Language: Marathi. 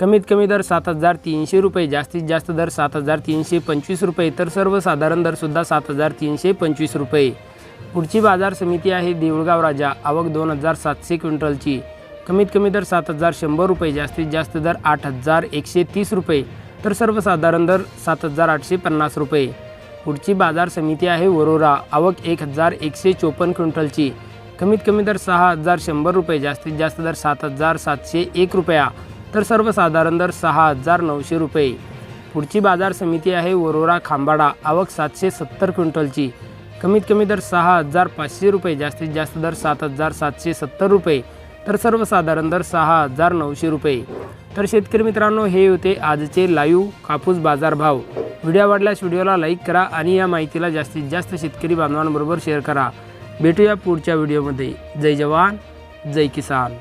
कमीत कमी दर सात हजार तीनशे रुपये जास्तीत जास्त दर सात हजार तीनशे पंचवीस रुपये तर सर्वसाधारण दरसुद्धा सात हजार तीनशे पंचवीस रुपये. पुढची बाजार समिती आहे देऊळगाव राजा आवक दोन हजार सातशे क्विंटलची. कमीत कमी दर सात हजार शंभर रुपये जास्तीत जास्त दर आठ हजार एकशे तीस रुपये तर सर्वसाधारण दर सात हजार आठशे पन्नास रुपये. पुढची बाजार समिती आहे वरोरा आवक एक हजार एकशे चोपन्न क्विंटलची. कमीत कमी दर सहा हजार शंभर रुपये जास्तीत जास्त दर सात हजार सातशे एक रुपया तर सर्वसाधारण दर सहा हजार नऊशे रुपये. पुढची बाजार समिती आहे वरोरा खांबाडा. आवक सातशे सत्तर क्विंटलची. कमीत कमी दर सहा हजार पाचशे रुपये जास्तीत जास्त दर सात हजार सातशे सत्तर रुपये. तर सर्वसाधारण दर सहा हजार नऊशे रुपये. तर शेतकरी मित्रांनो हे होते आजचे लाईव्ह कापूस बाजार भाव व्हिडिओ आवडल्यास व्हिडिओला लाईक करा आणि या माहितीला जास्तीत जास्त शेतकरी बांधवांबरोबर शेअर करा. भेटूया पुढच्या व्हिडिओमध्ये. जय जवान जय किसान.